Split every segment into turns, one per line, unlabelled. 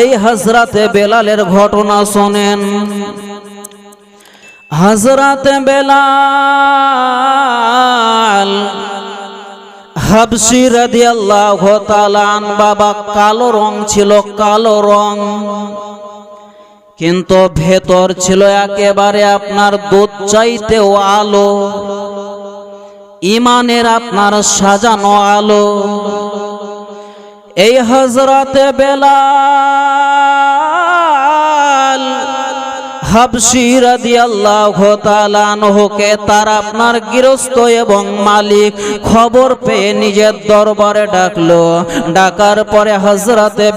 এই হজরতে বেলালের ঘটনা শোনেন। হজরতে বেলাল হাবসি রাদিয়াল্লাহু তাআলা আন বাবা কালো রং ছিল, কালো রং। কিন্তু ভেতর ছিল একেবারে আপনার দুধ চাইতেও আলো, ইমানের আপনার সাজানো আলো। এই হজরত বেলাল হাবসি রাদিয়াল্লাহু তাআলা তার আপনার গৃহস্থ এবং মালিক খবর পেয়ে নিজের দরবারে ডাকলো। ডাকার পরে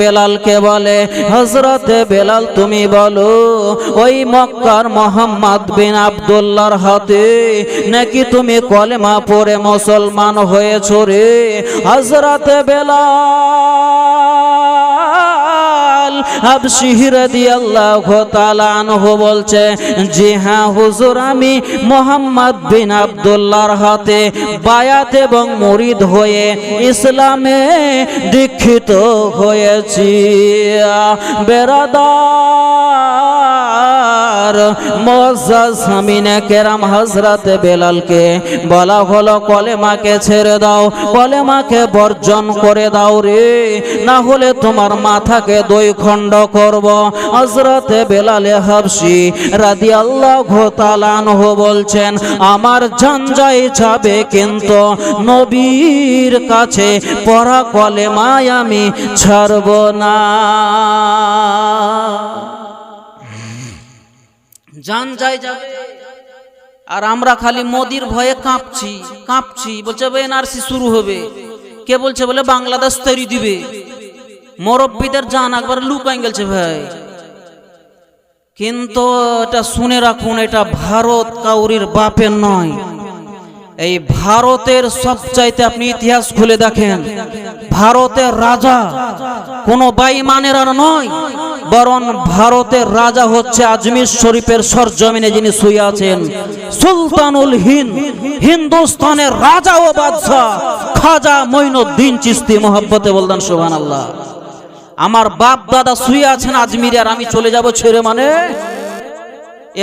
বেলালকে বলে বেলাল, তুমি বলো, ওই মক্কার মোহাম্মদ বিন আব্দুল্লাহর হাতে নাকি তুমি কলেমা পড়ে মুসলমান হয়েছো রে? হজরতে বেলাল হাবশি রাদিয়াল্লাহু তাআলা বলছে হ্যাঁ বিন এবং মুরিদ হয়ে ইসলামে দীক্ষিত হয়েছি। বেরাদার সামিনে কেরাম হযরত বেলালকে বলা হলো, কলেমাকে ছেড়ে দাও, কলেমাকে বর্জন করে দাও রে। না হলে তোমার মাথাকে দুই খণ্ড করব। হযরতে বেলালে হাবশি রাদিয়াল্লাহু তাআলা আনহু বলছেন, আমার যাই যাবে কিন্তু নবীর কাছে পড়া কলেমায় আমি ছাড়ব না। জান যাই যাবে। আর আমরা খালি মোদির ভয়ে কাঁপছি কাঁপছি। বলছে এনআরসি শুরু হবে। কে বলছে, বলে বাংলাদেশ তৈরি দিবে। মরব্বীদের জান একবার লুকাই গেছে ভাই। কিন্তু এটা শুনে রাখুন, এটা ভারত কাউরির বাপের নয়। এই ভারতের সবচাইতে আপনি ইতিহাস খুলে দেখেন। ভারতের রাজা কোনো বাইমানের আর নয়, বরং ভারতের রাজা হচ্ছে আজমির শরীফের সরজমিনে যিনি শুয়ে আছেন। সুলতানুল হিন্দ, হিন্দুস্তানের রাজা ও বাদশাহ, খাজা মঈনুদ্দিন চিস্তি মোহাব্বতে বলতেন সুবহান আল্লাহ আমার বাপ দাদা শুয়ে আছেন আজমিরে আর আমি চলে যাব ছেড়ে মানে?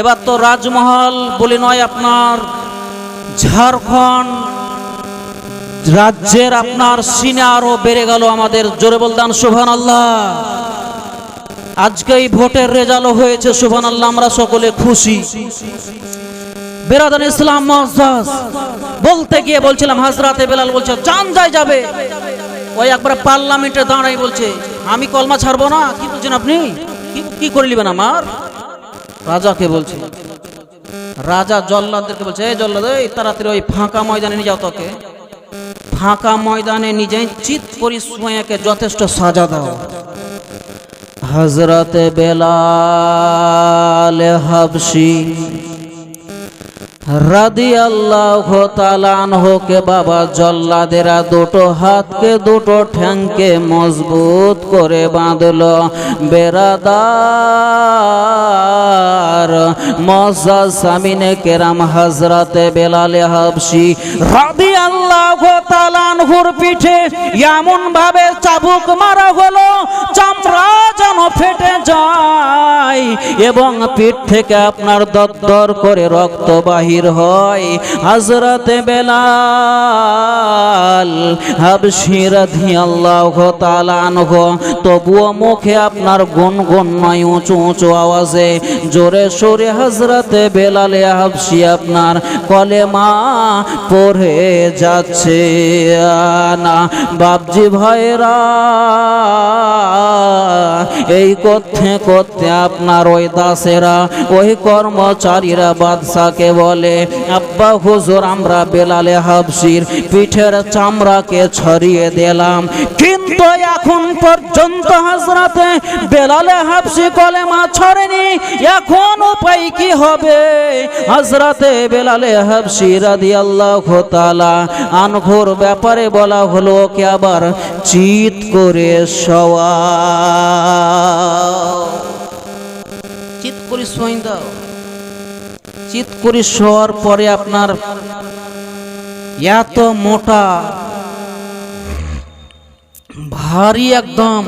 এবার তো রাজমহল বলে নয় আপনার। ঝাড়খণ্ড রাজ্যের আপনার সিনে আরও বেড়ে গেল আমাদের। জোরে বলদান শোভান আল্লাহ আজকে এই ভোটের রেজাল্ট হয়েছে সুভান আল্লাহ আমরা সকলে খুশি। বেরাদান ইসলাম বলতে গিয়ে বলছিলাম, হাজরাতে বেলাল বলছে, জান যায় যাবে। ওই একবার পার্লামেন্টে দাঁড়াই বলছে, আমি কলমা ছাড়বো না, কি বলছেন আপনি? কি কি করে নেবেন আমার? রাজাকে বলছে রাজা জল্লাদদেরকে বলছে, এই জল্লাদ, এই তাড়াতাড়ি ওই ফাঁকা ময়দানে নিয়ে যাও তোকে। ফাঁকা ময়দানে নিজে চিত করি সোয়াকে যথেষ্ট সাজা দাও। হজরত বেলাল হাবশি রাদি আল্লাহ তালানহকে বাবা জল্লাদেরা দুটো হাতকে দুটো ঠ্যাংকে মজবুত করে বাঁধল। বেরাদার মজাজ সামিনে কেরাম হাজরাতে বেলালে হাবসি রাদি আল্লাহ তালানহুর পিঠে এমন ভাবে চাবুক মারা হলো, চামড়া যেন ফেটে যায় এবং পিঠ থেকে আপনার দরদর করে রক্ত বাহির হয় হজরতে বেলাল হাবশি রাদিয়াল্লাহু তাআলা তবুও মুখে আপনার গুনগুন নয়, উঁচু উঁচু আওয়াজে। জোরে সোরে হজরতে বেলালে হাবশি আপনার কলেমা পড়ে যাচ্ছে। না বাবজি ভাইরা এই করতে করতে আপনার ওই দাসেরা, ওই কর্মচারীরা বাদশাকে বলে, আব্বা হুজুর, আমরা বেলালে হাবসির পিঠের চামড়াকে ছড়িয়ে দিলাম। কিন্তু এখন পর্যন্ত হাজরাতে বেলালে হাবসি কলেমা ছড়েনি। এখন উপায় কি হবে? হাজরাতে বেলালে হাবসি রাদিয়াল্লাহু তাআলা আনঘোর ব্যাপারে বলা হলো, ওকে আবার চিত করে শোয়া চিত করে শোয়াই দাও। চিত করে শোয়ার পরে আপনার এত মোটা ভারী একদম।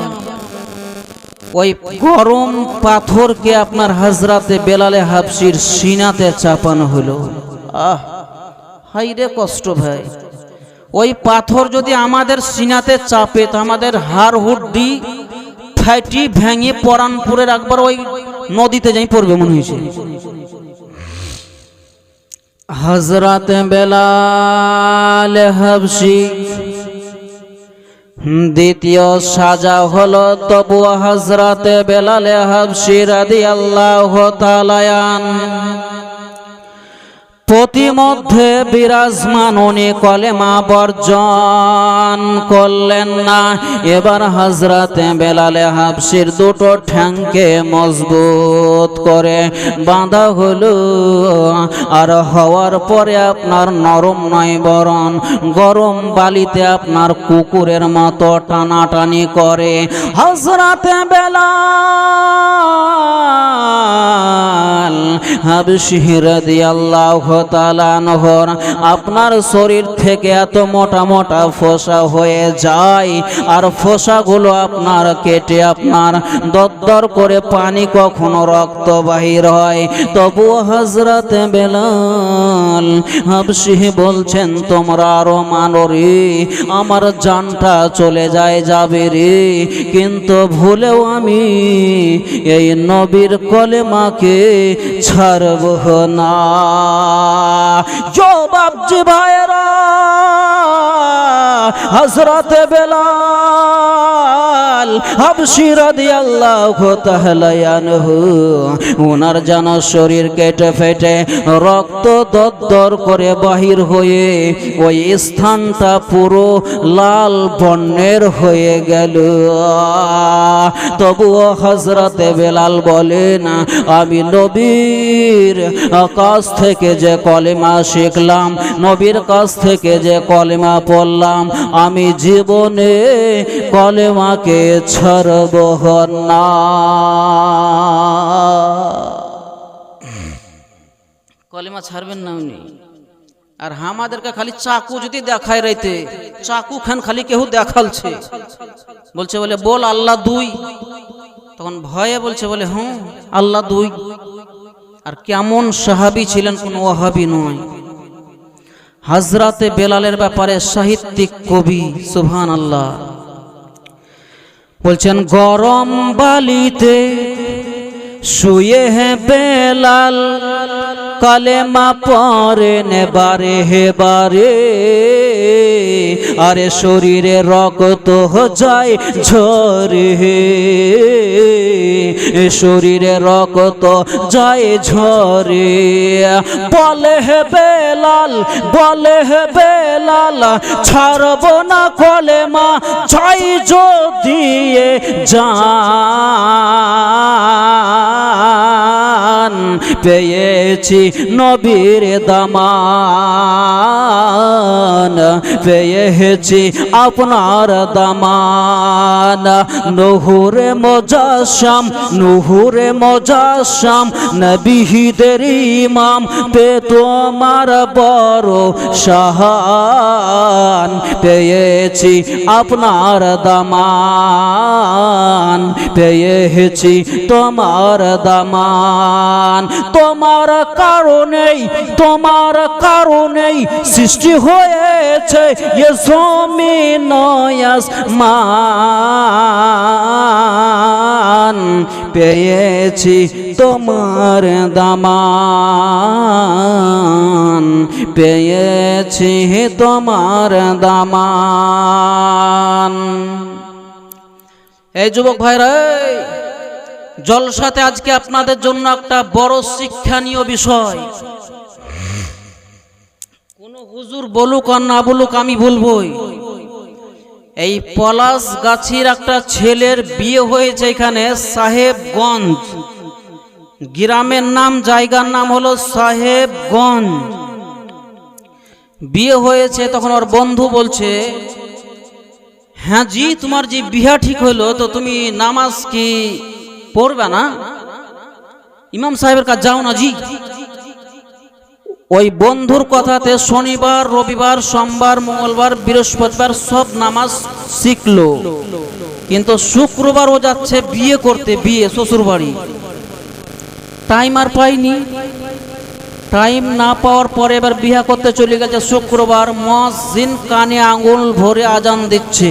ওই গরম পাথরকে আপনার হাজরাতে বেলালে হাফসির সিনাতে চাপানো হলো। আহ হাই রে কষ্ট ভাই। ওই পাথর যদি আমাদের সিনাতে চাপে তো আমাদের হাড় হুড্ডি ফাইটি ভেঙে পরানপুরের একবার ওই নদীতে যাই পড়বে মনে হয়েছে। হজরত বেলাল হাবসি দ্বিতীয় সাজা হল তবু হাজরাতে বেলালে হাবসি আদি আল্লাহ তালায়ান প্রতিমধ্যে বিরাজমান উনি কলেমা বর্জন করলেন না। এবার হাজরাতে বেলালে হাফসির দুটো ঠ্যাংকে মজবুত করে বাঁধা হলো। আর হওয়ার পরে আপনার নরম নয় বরণ গরম বালিতে আপনার কুকুরের মতো টানাটানি করে। হজরতে বেলাল হাবশির আল্লাহ আপনার শরীর থেকে এত মোটা মোটা ফোসা হয়ে যায়, আর ফোসাগুলো আপনার কেটে আপনার দরদর করে পানি কখনো রক্ত বাহির হয়। তবু হজরত বেলাল হাবশিহ বলছেন, তোমরা আরও মানো রে, আমার জানটা চলে যায় যাবে রে, কিন্তু ভুলেও আমি এই নবীর কলেমাকে ছাড়ব না। জবাবজি ভাইরা হজরত বেলাল হাবশি রাদিয়াল্লাহু তাআলা আনহু। ওনার যেন শরীর কেটে ফেটে, রক্ত দদ্দর করে বাহির হয়ে ওই স্থানটা পুরো লাল বর্ণের হয়ে গেল। তবুও হজরতে বেলাল বলেন, আমি নবীর কাছ থেকে যে কলেমা শিখলাম, নবীর কাছ থেকে যে কলেমা পড়লাম, আমি জীবনে কলেমাকে না কলেমা ছাড়বেন না উনি। আর আমাদেরকে খালি চাকু যদি দেখায় রাইতে, চাকু খান খালি কেউ দেখালছে। বলছে বলে, বল আল্লাহ দুই। তখন ভয়ে বলছে বলে হুম আল্লাহ দুই। আর কেমন সাহাবি ছিলেন কোন ওহাবি নয়। হাজরাতে বেলালের ব্যাপারে সাহিত্যিক কবি সুভান আল্লাহ বলছেন গরম বালিতে শুয়ে হে বেলাল। কালেমা পরে নেবারে হে বারে। আরে শরীরে রক্ত যায় ঝরে। হে শরীরে রক্ত যায় ঝরে। বলে হে বেলাল, বলে হে বেলাল, ছাড়ব না কলেমা চাই যদিয়ে জান। পেয়েছি নবীর দামান পেয়েছি আপনার দামান। নহরে মজাসাম নহরে মজাসাম নবীদের ইমাম পে তোমার বড় সাহান পেয়েছি আপনার দামান পেয়েছি তোমার দামান। তোমার কারণেই তোমার কারণেই সৃষ্টি হয়েছে এ জমিন মান পেয়েছি তোমার দামান। পেয়েছি তোমার দামান। এই যুবক ভাইরা জলসাতে আজকে আপনাদের জন্য একটা বড় শিক্ষণীয় বিষয়। কোন হুজুর বলুক আর না বলুক আমি বলবই। এই পলাশ গাছির একটা ছেলের বিয়ে হয়েছে এখানে সাহেবগঞ্জ। গ্রামের নাম, জায়গার নাম হলো সাহেবগঞ্জ। বিয়ে হয়েছে, তখন ওর বন্ধু বলছে হ্যাঁ জি, তোমার যে বিয়া ঠিক হলো, তো তুমি নামাজ কি পড়বে না? ইমাম সাহেবের কাছে, যাও না জি। ওই বন্ধুর কথাতে শনিবার, রবিবার, সোমবার, মঙ্গলবার, বৃহস্পতিবার সব নামাজ শিখলো। কিন্তু শুক্রবার ও যাচ্ছে বিয়ে করতে, বিয়ে শ্বশুর বাড়ি টাইম আর পাইনি। টাইম না পাওয়ার পরে এবার বিয়ে করতে চলে গেছে শুক্রবার। মসজিদ কানে আঙুল ভরে আজান দিচ্ছে।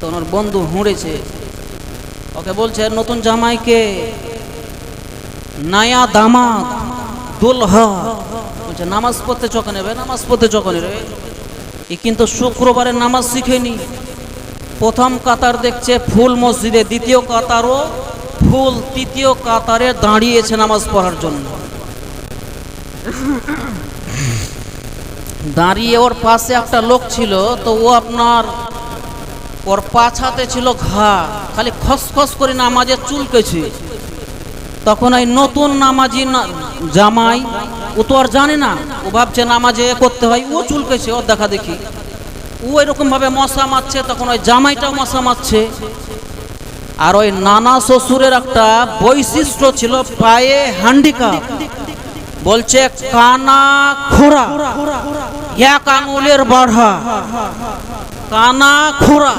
তো ওনার বন্ধু হুঁড়েছে। ওকে বলছে, নতুন জামাইকে নায়া দামাদ দুলহা। বলছে, নামাজ পড়তে চকে নেবে, নামাজ পড়তে চকে নেবে। এ কিন্তু শুক্রবারে নামাজ শিখেনি। প্রথম কাতার দেখছে ফুল মসজিদে, দ্বিতীয় কাতারও ফুল, তৃতীয় কাতারে দাঁড়িয়েছে নামাজ পড়ার জন্য। দাঁড়িয়ে ওর পাশে একটা লোক ছিল, তো ও আপনার ওর পাছাতে ছিল ঘা, খালি খসখস করে নামাজে চুলকেছে তখন ওই নতুন নামাজি জামাই, ও তো আর জানে না, ও ভাবছে নামাজে করতে হয়, ও চুলকেছে ওর দেখা দেখি। ও এরকম ভাবে মশা মারছে, তখন ওই জামাইটাও মশা মারছে। আর ওই নানা শ্বশুরের একটা বৈশিষ্ট্য ছিল পায়ে হ্যান্ডিকাপ বলছে, কানা খোরা এক আঙুলের বাড়া কানা খোরা।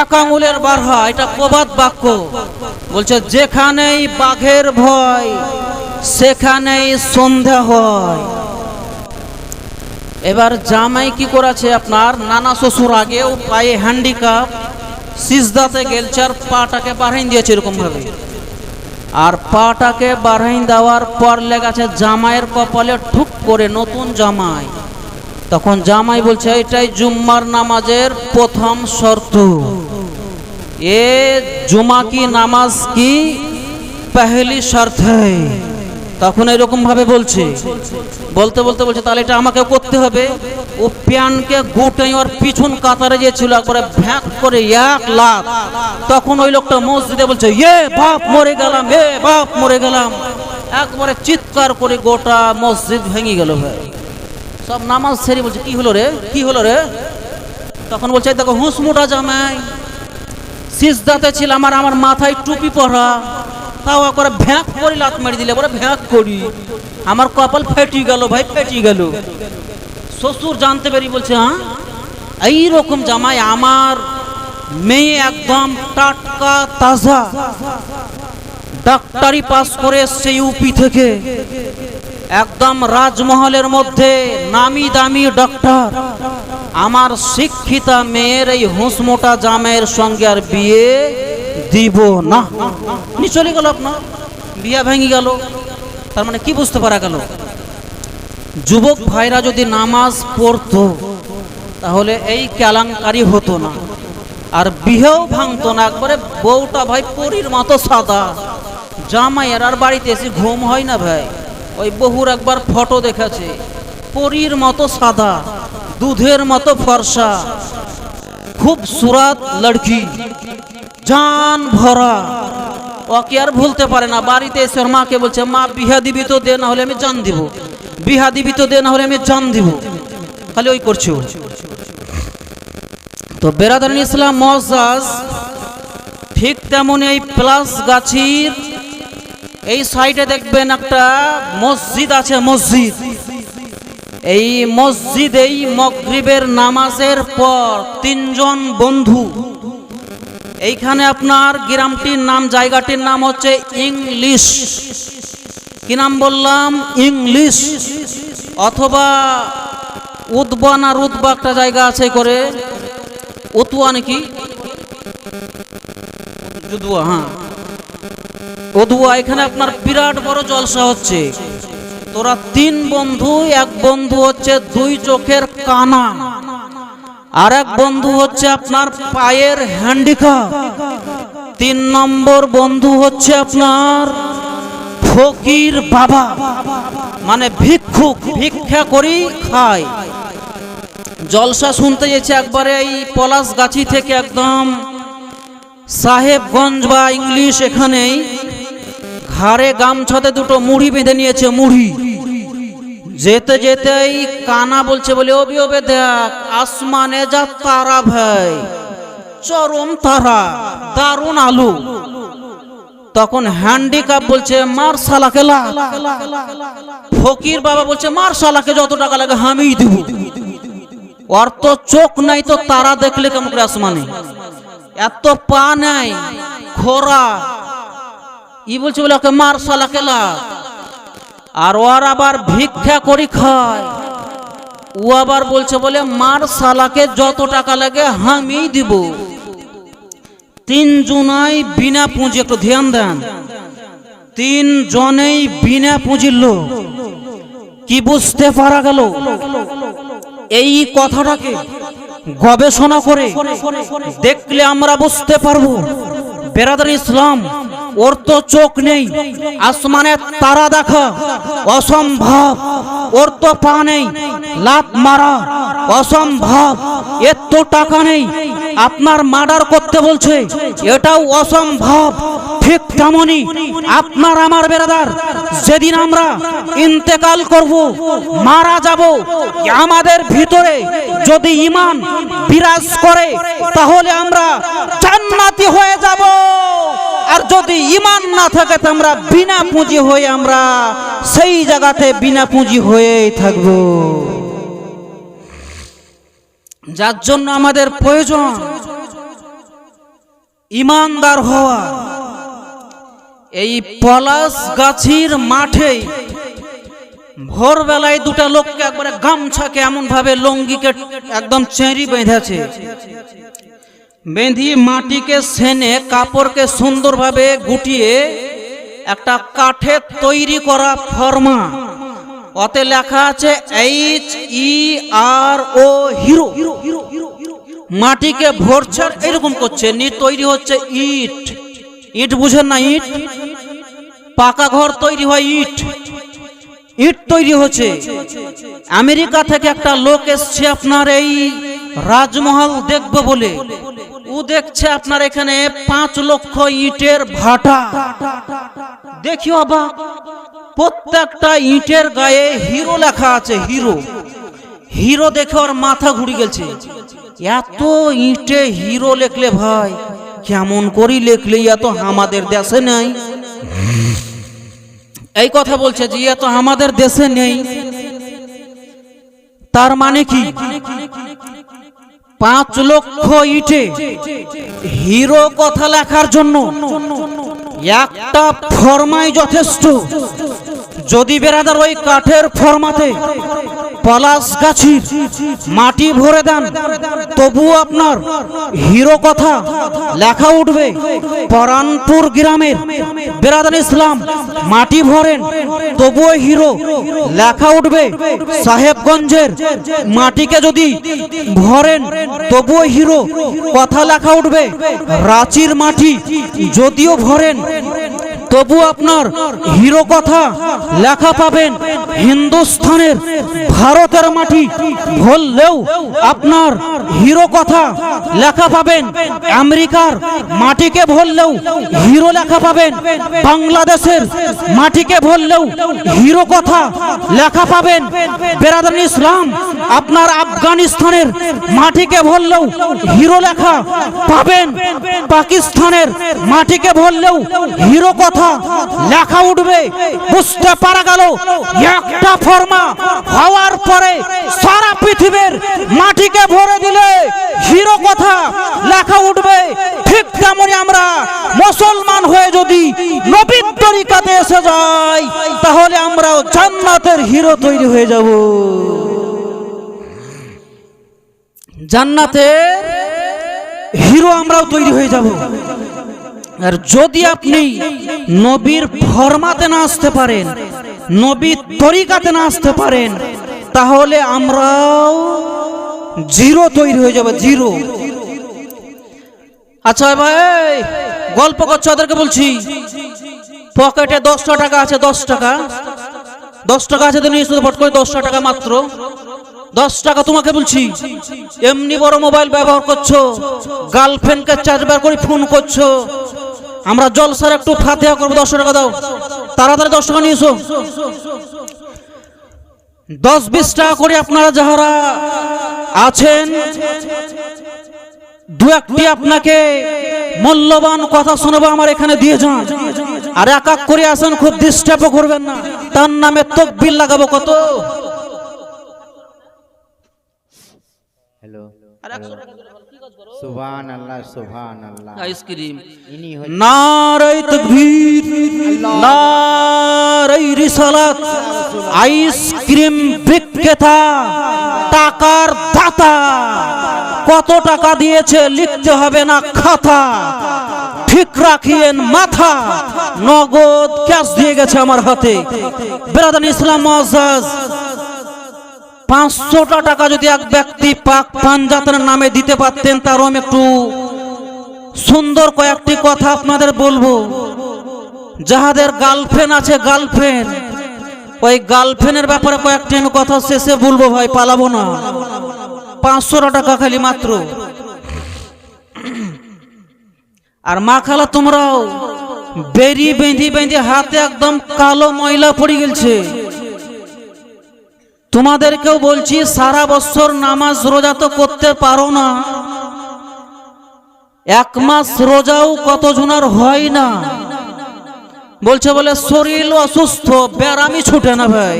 এক আঙুলের বার হয় এটা প্রবাদ বাক্য। বলছে, যেখানেই বাঘের ভয়, সেখানেই সন্ধ্যা হয়। এবার জামাই কি করেছে আপনার? নানা শ্বশুর আগেও পায়ে হ্যান্ডিকাপ সিজদাতে গেলছে আর পাটাকে বাড়াইন দিয়েছে এরকম ভাবে আর পাটাকে বাড়াইন দেওয়ার পর লেগেছে জামাইয়ের কপালে ঠুক করে নতুন জামাই। তখন জামাই বলছে, এটাই জুম্মার নামাজের প্রথম শর্ত। এ জুমা কি, নামাজ কি? পহলি শর্ত। তখন এরকম ভাবে বলছে। বলতে বলতে বলছে, তাহলে এটা আমাকে করতে হবে। ও প্যানকে গোটাই ওর পিছন কাতারে যে ছিল একবারে ভ্যাক করে এক লাখ। তখন ওই লোকটা মসজিদে বলছে, এ বাপ, মরে গেলাম, এ বাপ, মরে গেলাম। একবারে চিৎকার করে গোটা মসজিদ ভেঙে গেল ভাই। সব নামাজ সেরে বলছে, কি হলো রে? কি হলো রে? তখন বলছে দেখো দেখো হুঁসমুটা জামাই। সিজদাতে ছিলাম আর আমার মাথায় টুপি পরা। তাও একবার ভ্যাঁক করে লাত মারি দিলে এবারে ভ্যাঁক করি। আমার কপাল ফেটি গেল ভাই, ফেটি গেল। শ্বশুর জানতে পেরি বলছে হ্যাঁ এই রকম জামাই আমার মেয়ে একদম টাটকা, তাজা। ডাক্তারি পাস করে এসছে ইউপি থেকে। একদম রাজমহলের মধ্যে নামি দামি ডক্টর। আমার শিক্ষিতা মেয়ের এই হুঁসমোটা জামের সঙ্গে আর বিয়ে দিব না। চলে গেল আপনার। বিয়া ভেঙে গেল। তার মানে কি বুঝতে পারা গেল? যুবক ভাইরা যদি নামাজ পড়তো, তাহলে এই কেলাঙ্কারি হতো না। আর বিহেও ভাঙতো না। একবারে বউটা ভাই পরীর মতো সাদা। জামাইয়ের আর বাড়িতে এসে ঘুম হয় না ভাই। ওই বহুর একবার ফটো দেখেছে। পরীর মতো সাদা, দুধের মতো ফর্সা, খুব সুরাত লড়কি, জান ভরা। ওকে আর ভুলতে পারে না, বাড়িতে এসে ওর মাকে বলছে, মা, বিহা দিবি তো দে, না হলে আমি জান দিব। বিহা দিবি তো দে, না হলে আমি জান দিব। খালি ওই করছে। তো বেরাদারিন ইসলাম মজাজ ঠিক তেমন এই প্লাস গাছির এই সাইডে দেখবেন একটা মসজিদ আছে, মসজিদ। এই মসজিদেই মগরিবের নামাজের পর তিনজন বন্ধু। এইখানে আপনার গ্রামটির নাম, জায়গাটির নাম হচ্ছে ইংলিশ। কি নাম বললাম? ইংলিশ। অথবা উদ্বা না রুদবা একটা জায়গা আছে করে। উতুয়া নাকি যুদুয়া হ্যাঁ। অধুয়া এখানে আপনার বিরাট বড় জলসা হচ্ছে। তোরা তিন বন্ধু, এক বন্ধু হচ্ছে দুই চোখের কানা, আর এক বন্ধু হচ্ছে আপনার পায়ের হ্যান্ডিকাপ তিন নম্বর বন্ধু হচ্ছে আপনার ফকির বাবা মানে ভিক্ষুক, ভিক্ষা করি খায়। জলসা শুনতে যেছে একবারে এই পলাশ গাছি থেকে একদম সাহেবগঞ্জ বা ইংলিশ এখানেই। ঘাড়ে গামছাতে দুটো মুড়ি বেঁধে নিয়েছে, মুড়ি। যেতে যেতেই কানা বলছে, বলে ওবি ওবে দেখ, আসমানে যা তারা ভাই, চরম তারা, দারুণ আলু। তখন হ্যান্ডিক্যাপ বলছে, মার শালাকে লা ফকির বাবা বলছে, মার শালাকে যত টাকা লাগে আমিই দিব। ওর তো চোখ নাই, তো তারা দেখলে কেমন করে আসমানে? এত পা নাই, খোরা ই বলছে বলে, ওকে মার শালাকে লা আর ওর আবার ভিক্ষা করি খায়। ও আবার বলছে বলে, মার শালাকে যত টাকা লাগে আমি দিব। তিন জনাই বিনা পুঁজি একটু ধ্যান দেন। তিন জনেই বিনা পুঁজির লোক। কি বুঝতে পারা গেল? এই কথাটাকে গবেষণা করে দেখলে আমরা বুঝতে পারব। বেরাদার ইসলাম ওর তো চোখ নেই আসমানের তারা দেখা, অসম্ভব। ওর তো পা নেই লাত মারা, অসম্ভব। এর তো টাকা নেই, আপনার মার্ডার করতে বলছে, এটাও অসম্ভব। ঠিক তেমনই আপনার আমার বেরাদার, যেদিন আমরা ইন্তেকাল করব, মারা যাব। আমাদের ভিতরে যদি ইমান বিরাজ করে, তাহলে আমরা জান্নাতি হয়ে যাব। আর যদি ইমান না থাকে তো আমরা বিনা পুঁজি হয়ে আমরা সেই জায়গাতে বিনা পুঁজি হয়েই থাকব। যার জন্য আমাদের প্রয়োজন ইমানদার হওয়া। এই পলাশ গাছির মাঠে ভোরবেলায় দুটা লোককে একবারে গামছাকে এমন ভাবে লঙ্গিকে একদম চেঁড়ি বেঁধেছে। বেঁধি মাটিকে সেনে কাপড়কে সুন্দরভাবে গুটিয়ে একটা কাঠের তৈরি করা ফর্মা। অতে লেখা আছে এইচ ই আর ও হিরো মাটিকে ভরছার এরকম করছে, নি তৈরি হচ্ছে ইট। ইট বুঝেন না ইট? পাকা ঘর তৈরি হয় ইট। ইট তৈরি হচ্ছে। আমেরিকা থেকে একটা লোক এসছে আপনার এই রাজমহল দেখব বলে। ও দেখছে আপনার এখানে পাঁচ লক্ষ ইটের ভাটা। দেখি অবাক প্রত্যেকটা ইটের গায়ে হিরো লেখা আছে, হিরো। হিরো দেখে ওর মাথা ঘুরে গেছে। এত ইটে হিরো লেখলে ভাই, কেমন করি লেখলে এত আমাদের দেশে নাই। এই কথা বলছে যে এত আমাদের দেশে নেই। তার মানে কি? পাঁচ লক্ষ ইটে হিরো কথা লেখার জন্য একটা ফরমাই যথেষ্ট। যদি বেরাদার ওই কাঠের ফরমাতে পলাশ গাছির মাটি ভরে দেন। তবুও আপনার হিরো কথা লেখা উঠবে। পরানপুর গ্রামের বেরাদার ইসলাম, মাটি ভরেন, তবুও হিরো লেখা উঠবে। সাহেবগঞ্জের মাটিকে যদি ভরেন, তবুও হিরো কথা লেখা উঠবে। রাঁচির মাটি যদিও ভরেন তবু আপনার হিরো কথা লেখা পাবেন হিন্দুস্থানের ভারতের মাটি। বললেও আপনার হিরো কথা লেখা পাবেন আমেরিকার মাটিকে ভরলেও হিরো লেখা পাবেন বাংলাদেশের মাটিকে ভরলেও হিরো কথা লেখা পাবেন। বেরাদান ইসলাম, আপনার আফগানিস্তানের মাটিকে ভরলেও হিরো লেখা পাবেন। পাকিস্তানের মাটিকে ভরলেও হিরো কথা লেখা উঠবে, বুঝতে পারা গেল, একটা ফর্মা হওয়ার পরে সারা পৃথিবীর মাটিকে ভরে দিলে হিরো কথা লেখা উঠবে। ঠিক তেমনই আমরা মুসলমান হয়ে যদি নবীর তরিকাতে এসে যাই, তাহলে আমরাও জান্নাতের হিরো তৈরি হয়ে যাব। জান্নাতের হিরো আমরাও তৈরি হয়ে যাব। আর যদি আপনি নবীর ফরমাতে না আসতে পারেন, নবীর তরিকাতে না আসতে পারেন, তাহলে আমরাও জিরো তৈরি হয়ে যাবে, জিরো। আচ্ছা ভাই, গল্প করছ ওদেরকে বলছি। পকেটে দশটা টাকা আছে, দশ টাকা। দশ টাকা আছে তো নিয়ে শুধু ফট করে দশটা টাকা মাত্র। দশ টাকা তোমাকে বলছি, এমনি বড় মোবাইল ব্যবহার করছ, গার্লফ্রেন্ডকে চারবার করে ফোন করছ আমরা জল জলসার একটু ফাতেহা করব দশ টাকা দাও। তাড়াতাড়ি দশ টাকা নিয়ে এসো। দশ বিশ টাকা করে আপনারা যাহারা আছেন দু একটি আপনাকে মূল্যবান কথা শোনাবো আমার এখানে দিয়ে যান। আর এক এক করে আসেন খুব ডিস্টার্বও করবেন না। তার নামে তকবির লাগাবো কত?
হ্যালো সুবহান আল্লাহ সুবহান আল্লাহ
আইসক্রিম।
ইনি
নারাই তকবীর নারাই রিসালাত আইসক্রিম বিক্রেতা টাকার দাতা। কত টাকা দিয়েছে লিখতে হবে না খাতা। ঠিক রাখিয়েন মাথা। নগদ ক্যাশ দিয়ে গেছে আমার হাতে। বেরাদান ইসলাম মুআজ্জাজ পাঁচশোটা টাকা যদি এক ব্যক্তি পাক পাঞ্জাতের নামে দিতে পারতেন, তারও আমি একটু সুন্দর কয়েকটি কথা আপনাদের বলব। যাহাদের গার্লফ্রেন্ড আছে, গার্লফ্রেন্ড, ওই গার্লফ্রেন্ডের ব্যাপারে কয়েকটি আমি কথা শেষে বলব ভাই, পালাবো না। পাঁচশোটা টাকা খালি মাত্র। আর মা খালা তোমরাও বেরি বেঁধি বেঁধি হাতে একদম কালো ময়লা পড়ে গেছে তোমাদেরকেও বলছি, সারা বছর নামাজ রোজা তো করতে পারো না। এক মাস রোজাও কত জনার হয় না? বলছে বলে, শরীর অসুস্থ ব্যারামি ছুটে না ভাই।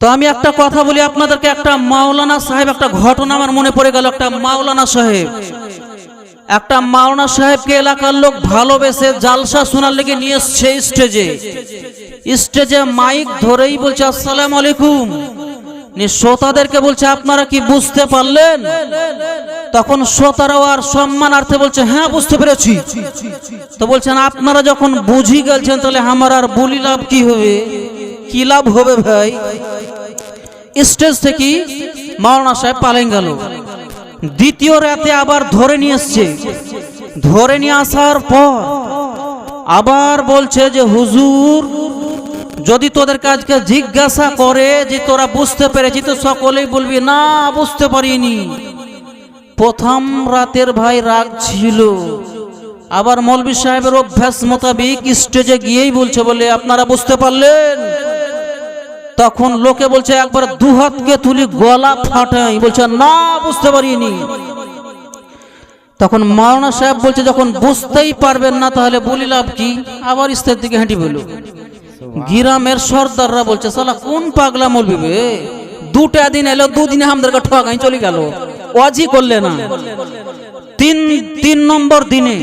তো আমি একটা কথা বলি আপনাদেরকে, একটা মাওলানা সাহেব, একটা ঘটনা আমার মনে পড়ে গেল, একটা মাওলানা সাহেব। একটা মাওলানা সাহেবকে এলাকার লোক ভালোবেসে জালসা শোনার লেগে নিয়ে এসছে স্টেজে। স্টেজে মাইক ধরেই বলছে, আসসালাম আলাইকুম। শ্রোতাদেরকে বলছে, আপনারা কি বুঝতে পারলেন? তখন শ্রোতারাও আর সম্মানার্থে বলছে হ্যাঁ বুঝতে পেরেছি। তো বলছেন, আপনারা যখন বুঝি গেলছেন, তাহলে আমার আর বলি লাভ কি হবে? কি লাভ হবে ভাই? স্টেজ থেকে মাওলানা সাহেব পালেন গেল। দ্বিতীয় রাতে আবার ধরে নিয়ে এসছে। ধরে নিয়ে আসার পর আবার বলছে যে, হুজুর, যদি তোদের কাজকে জিজ্ঞাসা করে যে তোরা বুঝতে পেরেছি তো সকলেই বলবি, না, বুঝতে পারিনি। প্রথম রাতের ভাই রাগ ছিল। আবার মৌলবী সাহেবের অভ্যাস মোতাবিক স্টেজে গিয়েই বলছে বলে, আপনারা বুঝতে পারলেন? তখন লোকে বলছে, একবার দু হাতকে তুলি, গলা ফাটাই। বলছে, না, বুঝতে পারিনি। তখন মাওলানা সাহেব বলছে, যখন বুঝতেই পারবেন না, তাহলে বলি লাভ কি? আবার স্টেজ দিকে হেঁটে বলো গ্রামের সর্দাররা বলছে সালা কোন পাগলা মলবি বে? দুটা দিন এলো, দুদিনে আমাদেরকে ঠকাই চলে গেল। ওয়াজি করলে না। তিন তিন নম্বর দিনে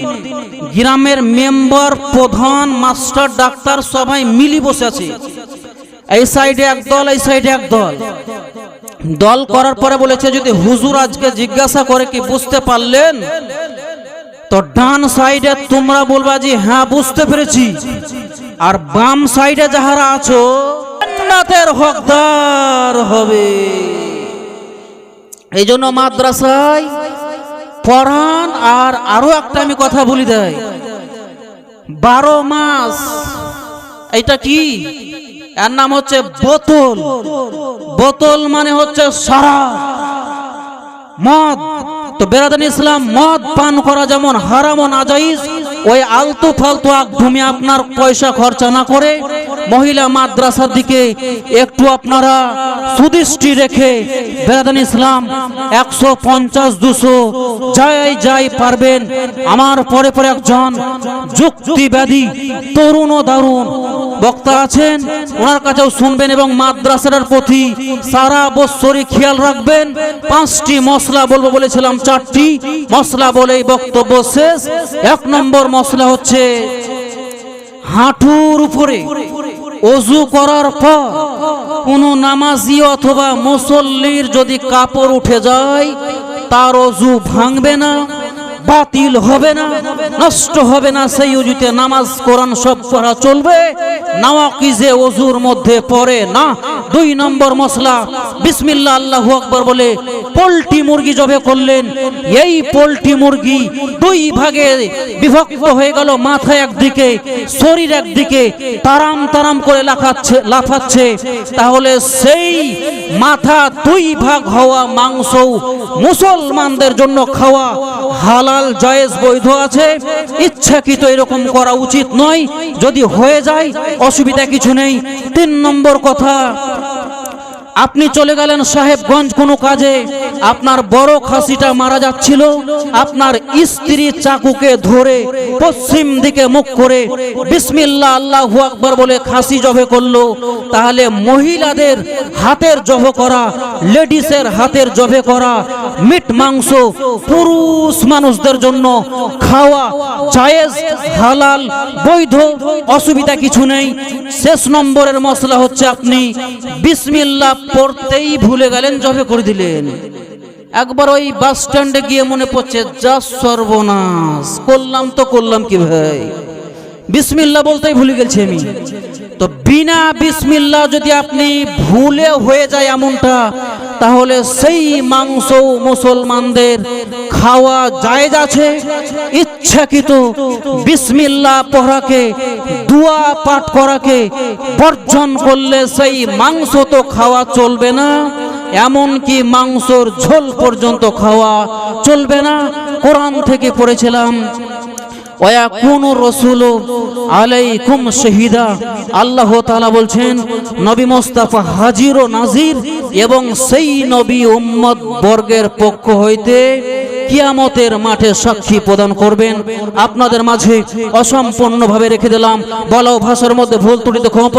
গ্রামের মেম্বার, প্রধান, মাস্টার, ডাক্তার সবাই মিলি বসে আছে। এই সাইডে এক দল, এই সাইডে এক দল। দল করার পরে বলেছে, যদি হুজুর আজকে জিজ্ঞাসা করে কি বুঝতে পারলেন, তো ডান সাইডে তোমরা বলবা যে হ্যাঁ বুঝতে পেরেছি। আর বাম সাইডে যাহারা আছো, জান্নাতের হকদার হবে। এই জন্য মাদ্রাসায় পড়ান, আর আরও একটা আমি কথা বলি দেয়। বারো মাস এটা কি? এর নাম হচ্ছে বোতল। বোতল মানে হচ্ছে সারা। মদ। তো বেরাদান ইসলাম মদ পান করা যেমন হারাম ও নাজাইজ। ওই আলতু ফালতু একদমই আপনার পয়সা খরচা না করে মহিলা মাদ্রাসার দিকে একটু আপনারা সুদৃষ্টি রেখে বেরাদান ইসলাম একশো পঞ্চাশ, দুশো যাই যাই পারবেন। আমার পরে পরে একজন যুক্তিবাদী তরুণ ও দারুণ বক্তা আছেন। ওনার কাছেও শুনবেন এবং মাদ্রাসার প্রতি সারা বৎসরই খেয়াল রাখবেন। পাঁচটি মশলা বলব বলেছিলাম, চারটি মশলা বলেই বক্তব্য শেষ। এক নম্বর মশলা হচ্ছে হাঁটুর উপরে অজু করার পর কোনো নামাজি অথবা মুসল্লির যদি কাপড় উঠে যায়, তার অজু ভাঙবে না। বাতিল হবে না, নষ্ট হবে না, সেই অজুতে নামাজ, কোরআন সব করা চলবে। নাওয়াকিজে অজুর মধ্যে পড়ে না। দুই নম্বর মশলা বিসমিল্লা আল্লাহু আকবার বলে, পোলট্রি মুরগি জবে করলেন। এই পোলট্রি মুরগি দুই ভাগে বিভক্ত হয়ে গেল, মাথা একদিকে, শরীর একদিকে, তারাম তারাম করে লাফাচ্ছে লাফাচ্ছে। তাহলে সেই মাথা দুই ভাগ হওয়া মাংস মুসলমানদের জন্য খাওয়া হালাল জায়েজ বৈধ আছে। ইচ্ছাকৃত এরকম করা উচিত নয়। যদি হয়ে যায়, অসুবিধা কিছু নেই। তিন নম্বর কথা, আপনি চলে গেলেন সাহেবগঞ্জ কোনো কাজে। আপনার বড় খাসিটা মারা যাচ্ছিল, আপনার স্ত্রী চাকুকে ধরে পশ্চিম দিকে মুখ করে বিসমিল্লা আল্লাহু আকবার বলে খাসি জবে করল। তাহলে মহিলাদের হাতের জব করা, লেডিসের হাতের জবে করা, মিট মাংস, পুরুষ মানুষদের জন্য খাওয়া জায়েজ, হালাল, বৈধ অসুবিধা কিছু নেই। শেষ নম্বরের মশলা হচ্ছে আপনি বিসমিল্লা পড়তেই ভুলে গেলেন, জবে করে দিলেন। একবার ওই বাস স্ট্যান্ডে গিয়ে মনে পড়ছে, যা সর্বনাশ, করলাম তো করলাম কি ভাই? বিসমিল্লা বলতেই ভুলে গেছি আমি। তো বিনা বিসমিল্লা যদি আপনি ভুলে হয়ে যায় এমনটা, তাহলে সেই মাংস মুসলমানদের খাওয়া জায়েজ আছে। ইচ্ছাকৃত বিসমিল্লা পড়াকে, দুয়া পাঠ করাকে বর্জন করলে সেই মাংস তো খাওয়া চলবে না। এমনকি মাংসর ঝোল পর্যন্ত খাওয়া চলবে না। কোরআন থেকে পড়েছিলাম আলাইকুম আল্লাহ বলছেন, নবী হাজির ও নাজির এবং সেই নবী বর্গের পক্ষ হইতে মাঠে সাক্ষী প্রদান করবেন। আপনাদের মাঝে অসম্পূর্ণভাবে রেখে দিলাম। বলা ভাষার মধ্যে ভুল, ত্রুটিতে ক্ষমা